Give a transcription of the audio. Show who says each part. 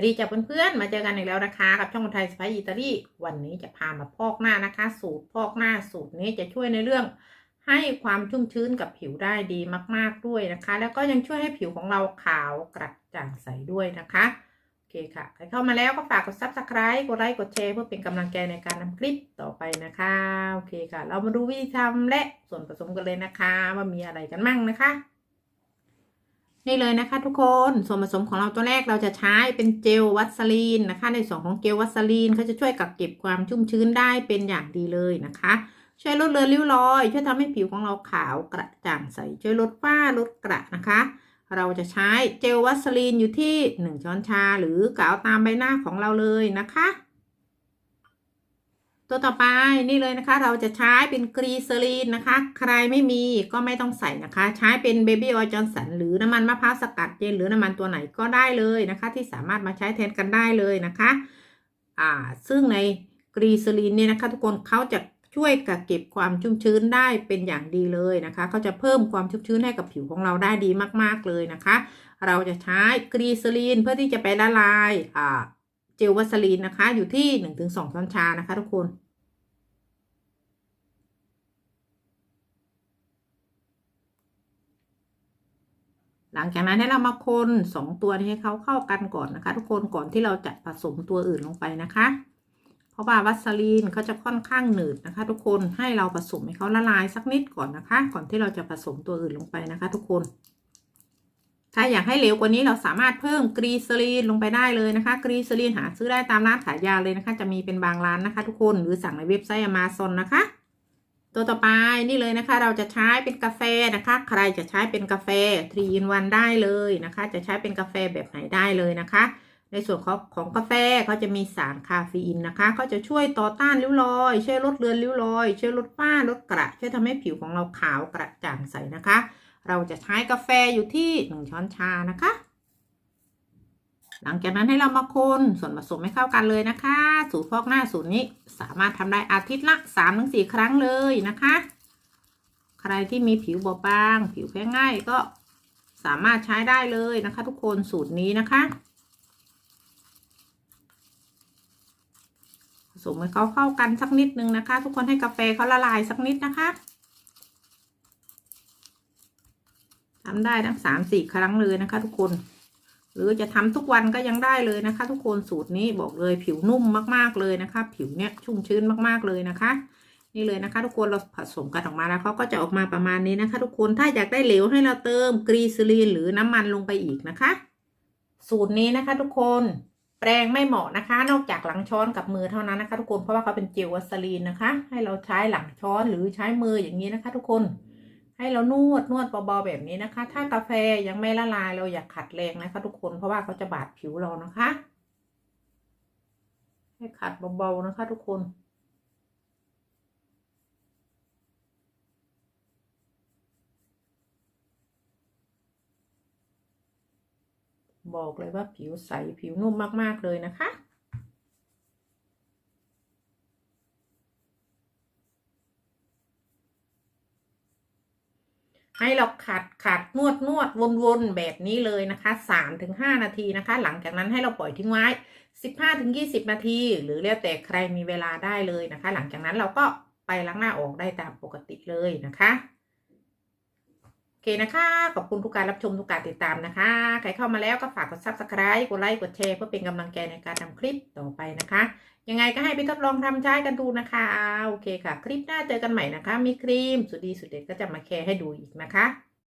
Speaker 1: วัสดีจ้าเพื่อนๆ มาเจอกันอีกแล้วนะคะ กับช่องคนไทยสไปอิตาลีวันนี้จะพามาพอกหน้านะคะ สูตรพอกหน้าสูตรนี้จะช่วยในเรื่อง ให้ความชุ่มชื้นกับผิวได้ดีมาก ๆด้วยนะคะ แล้วก็ยังช่วยให้ผิวของเราขาวกระจ่างใสด้วยนะคะโอเคค่ะใครเข้ามาแล้วก็ฝากกด subscribe กดไลค์กดแชร์เพื่อเป็นกำลังใจในการทำคลิปต่อไปนะคะโอเคค่ะ เรามาดูวิธีทำและส่วนผสมกันเลยนะคะว่ามีอะไรกันมั่งนะคะ นี่เลยนะคะทุกคนส่วนผสมของเราตัวแรกเราจะใช้เป็นเจลวัสลีนนะคะ ในส่วนของเจลวัสลีนเขาจะช่วยกักเก็บความชุ่มชื้นได้เป็นอย่างดีเลยนะคะ ช่วยลดเลือนริ้วรอย ช่วยทำให้ผิวของเราขาวกระจ่างใส ช่วยลดฝ้าลดกระนะคะ เราจะใช้เจลวัสลีนอยู่ที่ 1 ช้อนชาหรือกาวตามใบหน้าของเราเลยนะคะ ตัวต่อไปนี่เลยนะคะ เราจะใช้เป็นกรีซลีนนะคะ ใครไม่มีก็ไม่ต้องใส่นะคะ ใช้เป็นเบบี้ออยล์จอนสันหรือน้ำมันมะพร้าวสกัดเย็นหรือน้ำมันตัวไหนก็ได้เลยนะคะ ที่สามารถมาใช้แทนกันได้เลยนะคะอ่าซึ่งในกรีซลีนเนี่ยนะคะ ทุกคนเขาจะช่วยกักเก็บความชุ่มชื้นได้เป็นอย่างดีเลยนะคะเขาจะเพิ่มความชุ่มชื้นให้กับผิวของเราได้ดีมากๆเลยนะคะ เราจะใช้กรีซลีนเพื่อที่จะไปละลายอ่า เจลวัสลีนนะคะ อยู่ที่1-2ช้อนชานะคะทุกคนหลังจากนั้นให้เรามาคนสองตัวนี้ให้เขาเข้ากันก่อนนะคะ ทุกคนก่อนที่เราจะผสมตัวอื่นลงไปนะคะ เพราะว่าวัสลีนเขาจะค่อนข้างหนืดนะคะ ทุกคนให้เราผสมให้เขาละลายสักนิดก่อนนะคะ ก่อนที่เราจะผสมตัวอื่นลงไปนะคะ ทุกคน ถ้าอยากให้เหลวกว่านี้เราสามารถเพิ่มกรีซลีนลงไปได้เลยนะคะ กรีซลีนหาซื้อได้ตามร้านขายยาเลยนะคะ จะมีเป็นบางร้านนะคะ ทุกคนหรือสั่งในเว็บไซต์ Amazon นะคะ ตัวต่อไปนี่เลยนะคะ เราจะใช้เป็นกาแฟนะคะ ใครจะใช้เป็นกาแฟ3 in 1ได้เลยนะคะ จะใช้เป็นกาแฟแบบไหนได้เลยนะคะ ในส่วนของของกาแฟเขาจะมีสารคาเฟอีนนะคะเขาจะช่วยต่อต้านริ้วรอย ช่วยลดเลือนริ้วรอย ช่วยลดฝ้าลดกระช่วยทำให้ผิวของเราขาวกระจ่างใสนะคะ เราจะใช้กาแฟอยู่ที่1ช้อนชานะคะ หลังจากนั้นให้เรามาคนส่วนผสมให้เข้ากันเลยนะคะ สูตรฟอกหน้าสูตรนี้สามารถทำได้อาทิตย์ละ3-4ครั้งเลยนะคะ ใครที่มีผิวบอบบาง ผิวแพ้ง่ายก็สามารถใช้ได้เลยนะคะ ทุกคนสูตรนี้นะคะผสมให้เขาเข้ากันสักนิดนึงนะคะ ทุกคนให้กาแฟเขาละลายสักนิดนะคะ ทำได้ทั้งสามสี่ครั้งเลยนะคะ ทุกคน หรือจะทำทุกวันก็ยังได้เลยนะคะ ทุกคนสูตรนี้บอกเลยผิวนุ่มมากๆเลยนะคะ ผิวเนี้ยชุ่มชื้นมากๆเลยนะคะ นี่เลยนะคะ ทุกคนเราผสมกันออกมาแล้วเขาก็จะออกมาประมาณนี้นะคะ ทุกคนถ้าอยากได้เหลวให้เราเติมกรีซลีนหรือน้ำมันลงไปอีกนะคะ สูตรนี้นะคะ ทุกคนแปรงไม่เหมาะนะคะ นอกจากหลังช้อนกับมือเท่านั้นนะคะ ทุกคนเพราะว่าเขาเป็นเจลวัสลีนนะคะ ให้เราใช้หลังช้อนหรือใช้มืออย่างนี้นะคะ ทุกคน ให้เรานวดนวดเบาๆแบบนี้นะคะ ถ้ากาแฟยังไม่ละลายเราอย่าขัดแรงนะคะ ทุกคนเพราะว่าเขาจะบาดผิวเรานะคะ ให้ขัดเบาๆนะคะ ทุกคนบอกเลยว่าผิวใสผิวนุ่มมาก ๆ เลยนะคะ ให้เราขัดขัดนวดนวดวนวนแบบนี้เลยนะคะสามถึงห้านาทีนะคะ หลังจากนั้นให้เราปล่อยทิ้งไว้สิบห้าถึงยี่สิบนาที หรือแล้วแต่ใครมีเวลาได้เลยนะคะ หลังจากนั้นเราก็ไปล้างหน้าออกได้ตามปกติเลยนะคะโอเคนะคะ ขอบคุณทุกการรับชมทุกการติดตามนะคะ ใครเข้ามาแล้วก็ฝากกด subscribe กดไลค์ กดแชร์เพื่อเป็นกำลังใจในการทำคลิปต่อไปนะคะ ยังไงก็ให้ไปทดลองทำใช้กันดูนะคะ โอเคค่ะ คลิปหน้าเจอกันใหม่นะคะ มีครีมสุดดีสุดเด็ดก็จะมาแชร์ให้ดูอีกนะคะ